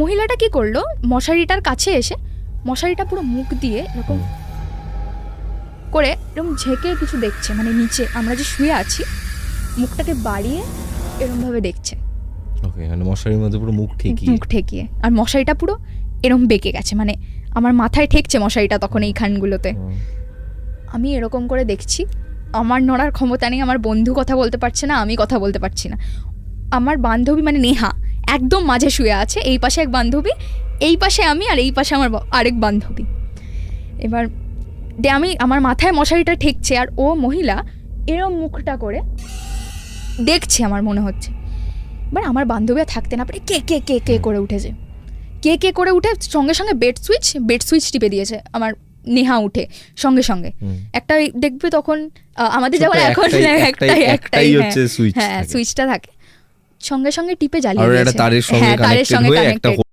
মহিলাটা কি করল? মশারিটার কাছে এসে মশারিটা পুরো মুখ দিয়ে এরকম করে এরকম ঝেঁকে কিছু দেখছে মানে নিচে। আমরা যে শুয়ে আছি মুখটাকে বাড়িয়ে এরমভাবে দেখছে। ওকে মানে মশারির মধ্যে পুরো মুখ ঠিকই মুখ ঠেকিয়ে। আর মশারিটা পুরো এরম বেঁকে গেছে মানে আমার মাথায় ঠেকছে মশারিটা তখন এইখানগুলোতে আমি এরকম করে দেখছি আমার নড়ার ক্ষমতা নেই আমার বন্ধু কথা বলতে পারছে না আমি কথা বলতে পারছি না। আমার বান্ধবী মানে নেহা একদম মাঝে শুয়ে আছে এই পাশে এক বান্ধবী এই পাশে আমি আর এই পাশে আমার আরেক বান্ধবী। এবার দে আমি আমার মাথায় মশারিটা ঠেকছে আর ও মহিলা এরম মুখটা করে দেখছে আমার মনে হচ্ছে। এবার আমার বান্ধবী আর থাকতে না পারে কে কে কে কে করে উঠেছে? কে কে করে উঠে সঙ্গে সঙ্গে বেড সুইচ বেড সুইচ টিপে দিয়েছে আমার নেহা উঠে সঙ্গে সঙ্গে। একটা দেখবে তখন আমাদের যেমন এখন একটাই- একটাই একটাই- হ্যাঁ, হ্যাঁ সুইচটা থাকে। সঙ্গে সঙ্গে টিপে জ্বালিয়ে দিয়েছে। তারের সঙ্গে হ্যাঁ তারের কানেক্টেড সঙ্গে হয়ে একটা কানেক্টেড